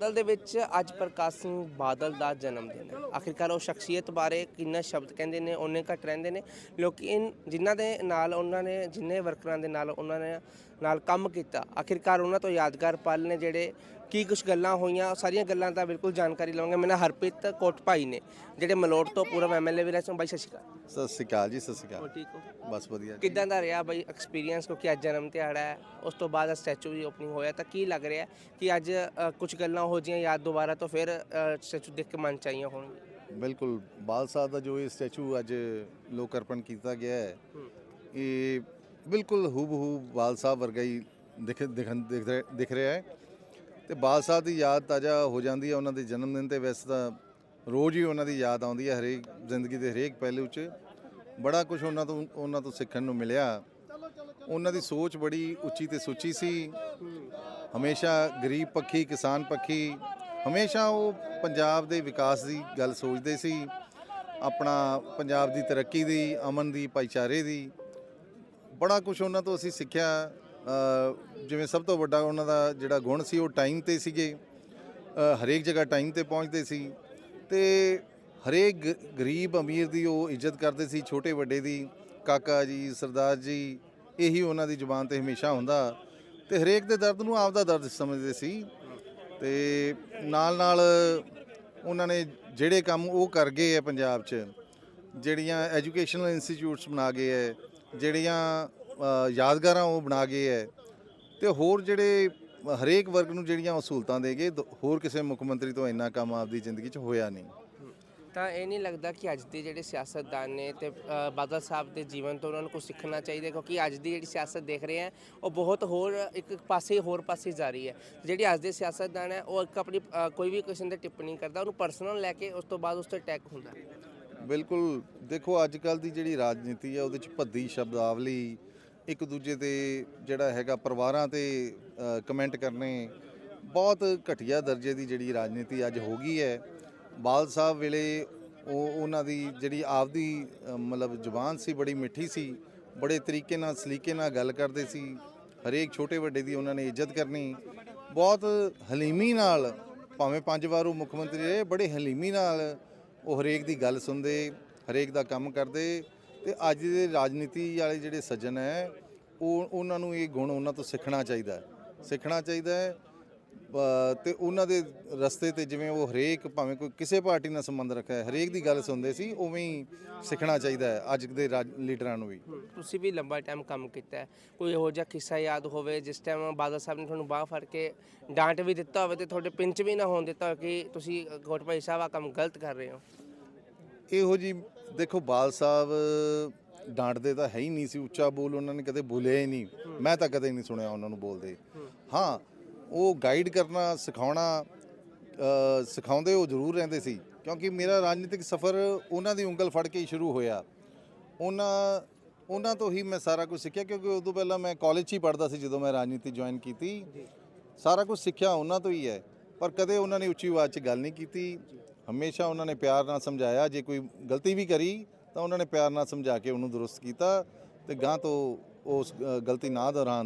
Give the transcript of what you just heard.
ਦਲ ਦੇ ਵਿੱਚ ਅੱਜ ਪ੍ਰਕਾਸ਼ ਸਿੰਘ ਬਾਦਲ ਦਾ ਜਨਮ ਦਿਨ ਹੈ। ਆਖਿਰਕਾਰ ਉਹ ਸ਼ਖਸੀਅਤ ਬਾਰੇ ਕਿੰਨਾ ਸ਼ਬਦ ਕਹਿੰਦੇ ਨੇ ਉਹਨੇ ਘੱਟ ਰਹਿੰਦੇ ਨੇ। ਲੇਕਿਨ ਜਿਨ੍ਹਾਂ ਦੇ ਨਾਲ ਉਹਨਾਂ ਨੇ, ਜਿੰਨੇ ਵਰਕਰਾਂ ਦੇ ਨਾਲ ਉਹਨਾਂ ਨੇ, ਨਾਲ ਕੰਮ ਕੀਤਾ, ਆਖਿਰਕਾਰ ਉਹਨਾਂ ਤੋਂ ਯਾਦਗਾਰ ਪਲ ਨੇ ਜਿਹੜੇ ਕੀ ਕੁਝ ਗੱਲਾਂ ਹੋਈਆਂ ਸਾਰੀਆਂ ਗੱਲਾਂ ਦਾ ਬਿਲਕੁਲ ਜਾਣਕਾਰੀ ਲਵਾਂਗੇ। ਮੇਰਾ ਹਰਪ੍ਰੀਤ ਕੋਟ ਭਾਈ ਨੇ ਜਿਹੜੇ ਮਲੋਟ ਤੋਂ ਪੂਰਵ ਐਮਐਲਏ ਵੀ ਰਹੇ ਸਨ ਬਾਈ ਸਤਿ ਸ਼੍ਰੀ ਅਕਾਲ। ਸਤਿ ਸ਼੍ਰੀ ਅਕਾਲ ਜੀ ਸਤਿ ਸ਼੍ਰੀ ਹੋਰ ਅਕਾਲ ਠੀਕ ਹੋ? ਬਸ ਵਧੀਆ ਜੀ। ਕਿੱਦਾਂ ਦਾ ਰਿਹਾ ਬਾਈ ਐਕਸਪੀਰੀਅੰਸ ਕਿਉਂਕਿ ਅੱਜ ਜਨਮ ਦਿਹਾੜਾ ਹੈ ਉਸ ਤੋਂ ਬਾਅਦ ਸਟੈਚੂ ਦੀ ਓਪਨਿੰਗ ਹੋਇਆ। ਤਾਂ ਕੀ ਲੱਗ ਰਿਹਾ ਕਿ ਅੱਜ ਕੁਝ ਗੱਲਾਂ ਹੋ ਜੀਆਂ ਯਾਦ ਦੁਬਾਰਾ ਤੋਂ ਫਿਰ ਸਟੈਚੂ ਦੇਖ ਕੇ ਮਨ ਚ ਆਈਆਂ ਹੋਣਗੀਆਂ? ਬਿਲਕੁਲ ਬਾਲ ਸਾਹਿਬ ਦਾ ਜੋ ਇਹ ਸਟੈਚੂ ਅੱਜ ਲੋਕ ਅਰਪਣ ਕੀਤਾ ਗਿਆ ਹੈ ਹੂੰ। ਇਹ ਬਿਲਕੁਲ ਹੂਬਹੂ ਬਾਲ ਸਾਹਿਬ ਵਰਗਾ ਹੀ ਦਿਖ ਦਿਖਣ ਦਿਖ ਰਿਹਾ- ਦਿਖ ਰਿਹਾ ਹੈ। ਤੇ ਬਾਦਸ਼ਾਹ ਦੀ ਯਾਦ ਤਾਜ਼ਾ ਹੋ ਜਾਂਦੀ ਹੈ, ਉਹਨਾਂ ਦੇ ਜਨਮ ਦਿਨ ਤੇ ਵੈਸੇ ਤਾਂ ਰੋਜ਼ ਹੀ ਉਹਨਾਂ ਦੀ ਯਾਦ ਆਉਂਦੀ ਹੈ, ਹਰੇਕ ਜ਼ਿੰਦਗੀ ਦੇ ਹਰੇਕ ਪਹਿਲੂ 'ਚ। ਬੜਾ ਕੁਝ ਉਹਨਾਂ ਤੋਂ ਉਹਨਾਂ ਤੋਂ ਸਿੱਖਣ ਨੂੰ ਮਿਲਿਆ। ਉਹਨਾਂ ਦੀ ਸੋਚ ਬੜੀ ਉੱਚੀ ਤੇ ਸੁੱਚੀ ਸੀ। ਹਮੇਸ਼ਾ ਗਰੀਬ ਪੱਖੀ, ਕਿਸਾਨ ਪੱਖੀ, ਹਮੇਸ਼ਾ ਉਹ ਪੰਜਾਬ ਦੇ ਵਿਕਾਸ ਦੀ ਗੱਲ ਸੋਚਦੇ ਸੀ। ਆਪਣਾ ਪੰਜਾਬ ਦੀ ਤਰੱਕੀ ਦੀ, ਅਮਨ ਦੀ, ਭਾਈਚਾਰੇ ਦੀ। ਬੜਾ ਕੁਝ ਉਹਨਾਂ ਤੋਂ ਅਸੀਂ ਸਿੱਖਿਆ। ਜਿਵੇਂ ਸਭ ਤੋਂ ਵੱਡਾ ਉਹਨਾਂ ਦਾ ਜਿਹੜਾ ਗੁਣ ਸੀ, ਉਹ ਟਾਈਮ ਤੇ ਸੀਗੇ। ਹਰੇਕ ਜਗ੍ਹਾ ਟਾਈਮ ਤੇ ਪਹੁੰਚਦੇ ਸੀ। ਤੇ ਹਰੇਕ ਗ- ਗਰੀਬ ਅਮੀਰ ਦੀ ਉਹ ਇੱਜ਼ਤ ਕਰਦੇ ਸੀ, ਛੋਟੇ ਵੱਡੇ ਦੀ। ਕਾਕਾ ਜੀ, ਸਰਦਾਰ ਜੀ, ਇਹੀ ਉਹਨਾਂ ਦੀ ਜ਼ੁਬਾਨ ਤੇ ਹਮੇਸ਼ਾ ਹੁੰਦਾ। ਤੇ ਹਰੇਕ ਦੇ ਦਰਦ ਨੂੰ ਆਪਦਾ ਦਰਦ ਸਮਝਦੇ ਸੀ। ਤੇ ਨਾਲ ਨਾਲ ਉਹਨਾਂ ਨੇ ਜਿਹੜੇ ਕੰਮ ਉਹ ਕਰ ਗਏ ਆ ਪੰਜਾਬ 'ਚ, ਜਿਹੜੀਆਂ ਐਜੂਕੇਸ਼ਨਲ ਇੰਸਟੀਚਿਊਟਸ ਬਣਾ ਗਏ ਹੈ ਜਿਹੜੀਆਂ ਯਾਦਗਾਰਾਂ ਉਹ ਬਣਾ ਗਏ ਹੈ ਤੇ ਹੋਰ ਜਿਹੜੇ ਹਰੇਕ ਵਰਗ ਨੂੰ ਜਿਹੜੀਆਂ ਸਹੂਲਤਾਂ ਦੇ ਗਏ ਦ- ਹੋਰ ਕਿਸੇ ਮੁੱਖ ਮੰਤਰੀ ਤੋਂ ਇੰਨਾ ਕੰਮ ਆਪਦੀ ਜ਼ਿੰਦਗੀ 'ਚ ਹੋਇਆ ਨਹੀਂ। ਤਾਂ ਇਹ ਨਹੀਂ ਲੱਗਦਾ ਕਿ ਅੱਜ ਦੇ ਜਿਹੜੇ ਸਿਆਸਤਦਾਨ ਨੇ ਤੇ ਬਾਦਲ ਸਾਹਿਬ ਦੇ ਜੀਵਨ ਤੋਂ ਉਹਨਾਂ ਨੂੰ ਕੁਝ ਸਿੱਖਣਾ ਚਾਹੀਦਾ ਕਿਉਂਕਿ ਅੱਜ ਦੀ ਜਿਹੜੀ ਸਿਆਸਤ ਦੇਖ ਰਹੇ ਆ ਉਹ ਬਹੁਤ ਹੋਰ ਇੱਕ ਪਾਸੇ ਹੋਰ ਪਾਸੇ ਜਾ ਰਹੀ ਹੈ ਜਿਹੜੀ ਅੱਜ ਦੇ ਸਿਆਸਤਦਾਨ ਹੈ ਉਹ ਇੱਕ ਆਪਣੀ ਕੋਈ ਵੀ ਕਿਸੇ ਤੇ ਟਿੱਪਣੀ ਕਰਦਾ ਉਹਨੂੰ ਪਰਸਨਲ ਲੈ ਕੇ ਉਸ ਤੋਂ ਬਾਅਦ ਉਸ ਤੇ ਅਟੈਕ ਹੁੰਦਾ। ਬਿਲਕੁਲ ਦੇਖੋ ਅੱਜ ਕੱਲ ਦੀ ਜਿਹੜੀ ਰਾਜਨੀਤੀ ਹੈ ਉਹਦੇ ਚ ਭੱਦੀ ਸ਼ਬਦਾਵਲੀ ਇੱਕ ਦੂਜੇ ਤੇ ਜਿਹੜਾ ਹੈਗਾ ਪਰਿਵਾਰਾਂ ਤੇ ਕਮੈਂਟ ਕਰਨੇ ਬਹੁਤ ਘਟੀਆ ਦਰਜੇ ਦੀ ਜਿਹੜੀ ਰਾਜਨੀਤੀ ਅੱਜ ਹੋ ਗਈ ਹੈ। ਬਾਲ ਸਾਹਿਬ ਵੇਲੇ ਉਹ, ਉਹਨਾਂ ਦੀ ਜਿਹੜੀ ਆਪਦੀ ਮਤਲਬ ਜ਼ੁਬਾਨ ਸੀ ਬੜੀ ਮਿੱਠੀ ਸੀ, ਬੜੇ ਤਰੀਕੇ ਨਾਲ, ਸਲੀਕੇ ਨਾਲ ਗੱਲ ਕਰਦੇ ਸੀ। ਹਰੇਕ ਛੋਟੇ ਵੱਡੇ ਦੀ ਉਹਨਾਂ ਨੇ ਇੱਜ਼ਤ ਕਰਨੀ। ਬਹੁਤ ਹਲੀਮੀ ਨਾਲ, ਭਾਵੇਂ ਪੰਜ ਵਾਰ ਉਹ ਮੁੱਖ ਮੰਤਰੀ ਰਹੇ, ਬੜੇ ਹਲੀਮੀ ਨਾਲ ਉਹ ਹਰੇਕ ਦੀ ਗੱਲ ਸੁਣਦੇ, ਹਰੇਕ ਦਾ ਕੰਮ ਕਰਦੇ। ਤੇ ਅੱਜ ਦੇ ਰਾਜਨੀਤੀ ਵਾਲੇ ਜਿਹੜੇ ਸੱਜਣ ਹੈ, ਉਹ ਉਹਨਾਂ ਨੂੰ ਇਹ ਗੁਣ ਉਹਨਾਂ ਤੋਂ ਸਿੱਖਣਾ ਚਾਹੀਦਾ ਹੈ। ਸਿੱਖਣਾ ਚਾਹੀਦਾ ਹੈ ਤੇ ਉਹਨਾਂ ਦੇ ਰਸਤੇ ਤੇ ਜਿਵੇਂ ਉਹ ਹਰੇਕ ਭਾਵੇਂ ਕੋਈ ਕਿਸੇ ਪਾਰਟੀ ਨਾਲ ਸੰਬੰਧ ਰੱਖਿਆ ਹਰੇਕ ਦੀ ਗੱਲ ਸੁਣਦੇ ਸੀ, ਉਵੇਂ ਹੀ ਸਿੱਖਣਾ ਚਾਹੀਦਾ ਹੈ ਅੱਜ ਦੇ ਰਾਜ- ਲੀਡਰਾਂ ਨੂੰ ਵੀ। ਤੁਸੀਂ ਵੀ ਲੰਬਾ ਟਾਈਮ ਕੰਮ ਕੀਤਾ ਕੋਈ ਇਹੋ ਜਿਹਾ ਕਿੱਸਾ ਯਾਦ ਹੋਵੇ ਜਿਸ ਟਾਈਮ ਬਾਦਲ ਸਾਹਿਬ ਨੇ ਤੁਹਾਨੂੰ ਬਾਹ ਫੜ ਕੇ ਡਾਂਟ ਵੀ ਦਿੱਤਾ ਹੋਵੇ ਤੇ ਤੁਹਾਡੇ ਪਿੰਚ ਵੀ ਨਾ ਹੋਣ ਦਿੱਤਾ ਹੋਵੇ ਕਿ ਤੁਸੀਂ ਕੋਟ ਭਾਈ ਸਾਹਿਬ ਆ ਕੰਮ ਗਲਤ ਕਰ ਰਹੇ ਹੋ? ਇਹੋ ਜੀ, ਦੇਖੋ ਬਾਲ ਸਾਹਿਬ ਡਾਂਟਦੇ ਤਾਂ ਹੈ ਹੀ ਨਹੀਂ ਸੀ, ਉੱਚਾ ਬੋਲ ਉਹਨਾਂ ਨੇ ਕਦੇ ਬੋਲਿਆ ਹੀ ਨਹੀਂ। ਮੈਂ ਤਾਂ ਕਦੇ ਨਹੀਂ ਸੁਣਿਆ ਉਹਨਾਂ ਨੂੰ ਬੋਲਦੇ। ਹਾਂ, ਉਹ ਗਾਈਡ ਕਰਨਾ, ਸਿਖਾਉਣਾ ਸਿਖਾਉਂਦੇ ਉਹ ਜ਼ਰੂਰ ਰਹਿੰਦੇ ਸੀ, ਕਿਉਂਕਿ ਮੇਰਾ ਰਾਜਨੀਤਿਕ ਸਫ਼ਰ ਉਹਨਾਂ ਦੀ ਉਂਗਲ ਫੜ ਕੇ ਹੀ ਸ਼ੁਰੂ ਹੋਇਆ। ਉਹਨਾਂ ਉਹਨਾਂ ਤੋਂ ਹੀ ਮੈਂ ਸਾਰਾ ਕੁਝ ਸਿੱਖਿਆ, ਕਿਉਂਕਿ ਉਦੋਂ ਪਹਿਲਾਂ ਮੈਂ ਕਾਲਜ 'ਚ ਹੀ ਪੜ੍ਹਦਾ ਸੀ, ਜਦੋਂ ਮੈਂ ਰਾਜਨੀਤੀ ਜੁਆਇਨ ਕੀਤੀ। ਸਾਰਾ ਕੁਝ ਸਿੱਖਿਆ ਉਹਨਾਂ ਤੋਂ ਹੀ ਹੈ, ਪਰ ਕਦੇ ਉਹਨਾਂ ਨੇ ਉੱਚੀ ਆਵਾਜ਼ 'ਚ ਗੱਲ ਨਹੀਂ ਕੀਤੀ। ਹਮੇਸ਼ਾ ਉਹਨਾਂ ਨੇ ਪਿਆਰ ਨਾਲ ਸਮਝਾਇਆ ਜੇ ਕੋਈ ਗਲਤੀ ਵੀ ਕਰੀ ਤਾਂ ਉਹਨਾਂ ਨੇ ਪਿਆਰ ਨਾਲ ਸਮਝਾ ਕੇ ਉਹਨੂੰ ਦਰੁਸਤ ਕੀਤਾ ਤੇ ਗਾਂ ਤੋਂ ਉਸ ਅ, ਗਲਤੀ ਨਾ ਦੌਰਾਨ